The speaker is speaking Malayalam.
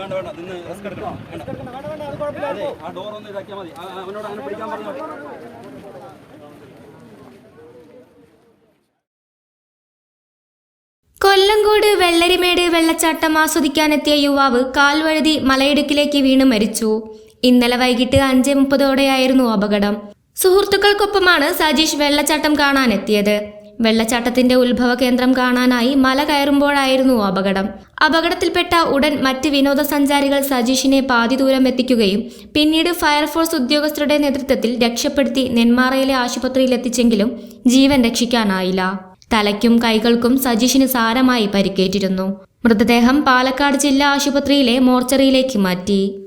വേണ്ട വേണ്ട നിന്ന് റിസ്ക് എടുക്കണം. അതെ ആ ഡോർ ഒന്ന് ഇതാക്കിയാൽ മതി. അവനോട് അങ്ങനെ പിടിക്കാൻ പറഞ്ഞു കൊല്ലങ്കോട് വെള്ളരിമേട് വെള്ളച്ചാട്ടം ആസ്വദിക്കാനെത്തിയ യുവാവ് കാൽവഴുതി മലയിടുക്കിലേക്ക് വീണ് മരിച്ചു. ഇന്നലെ വൈകിട്ട് അഞ്ച് മുപ്പതോടെയായിരുന്നു അപകടം. സുഹൃത്തുക്കൾക്കൊപ്പമാണ് സജീഷ് വെള്ളച്ചാട്ടം കാണാനെത്തിയത്. വെള്ളച്ചാട്ടത്തിന്റെ ഉത്ഭവ കേന്ദ്രം കാണാനായി മല കയറുമ്പോഴായിരുന്നു അപകടം. അപകടത്തിൽപ്പെട്ട ഉടൻ മറ്റ് വിനോദസഞ്ചാരികൾ സജീഷിനെ പാതി ദൂരം എത്തിക്കുകയും പിന്നീട് ഫയർഫോഴ്സ് ഉദ്യോഗസ്ഥരുടെ നേതൃത്വത്തിൽ രക്ഷപ്പെടുത്തി നെന്മാറയിലെ ആശുപത്രിയിൽ എത്തിച്ചെങ്കിലും ജീവൻ രക്ഷിക്കാനായില്ല. തലയ്ക്കും കൈകൾക്കും സജീഷിന് സാരമായി പരിക്കേറ്റിരുന്നു. മൃതദേഹം പാലക്കാട് ജില്ലാ ആശുപത്രിയിലെ മോർച്ചറിയിലേക്ക് മാറ്റി.